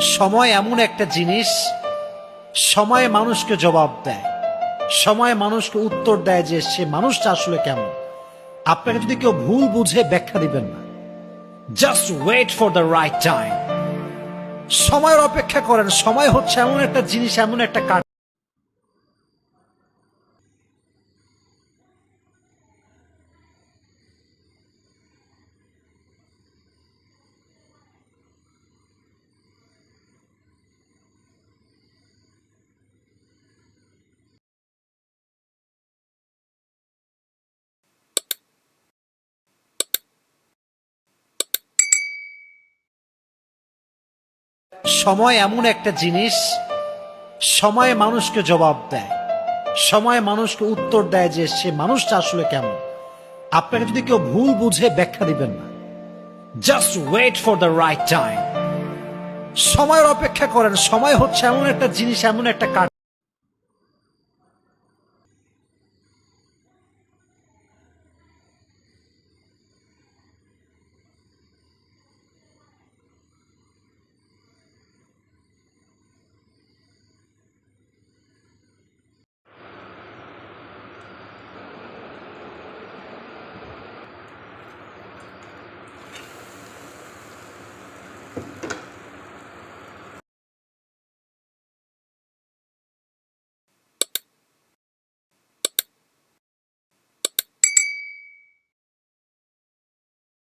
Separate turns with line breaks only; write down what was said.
সময় এমন একটা জিনিস, সময় মানুষকে জবাব দেয়। সময় মানুষকে উত্তর দেয় যে সে মানুষটা আসলে কেমন। আপনাকে যদি কেউ ভুল বুঝে ব্যাখ্যা দিবেন না। Just wait for the right time সময়ের অপেক্ষা করেন। সময় হচ্ছে এমন একটা জিনিস, এমন একটা কাঠ সময় এমন একটা জিনিস, সময় মানুষকে জবাব দেয়, সময় মানুষকে উত্তর দেয় যে সে মানুষটা আসলে কেমন। আপনাকে যদি কেউ ভুল বুঝে ব্যাখ্যা দিবেন না just wait for the right time সময়ের অপেক্ষা করেন, সময় হচ্ছে এমন একটা জিনিস, এমন একটা কাঠ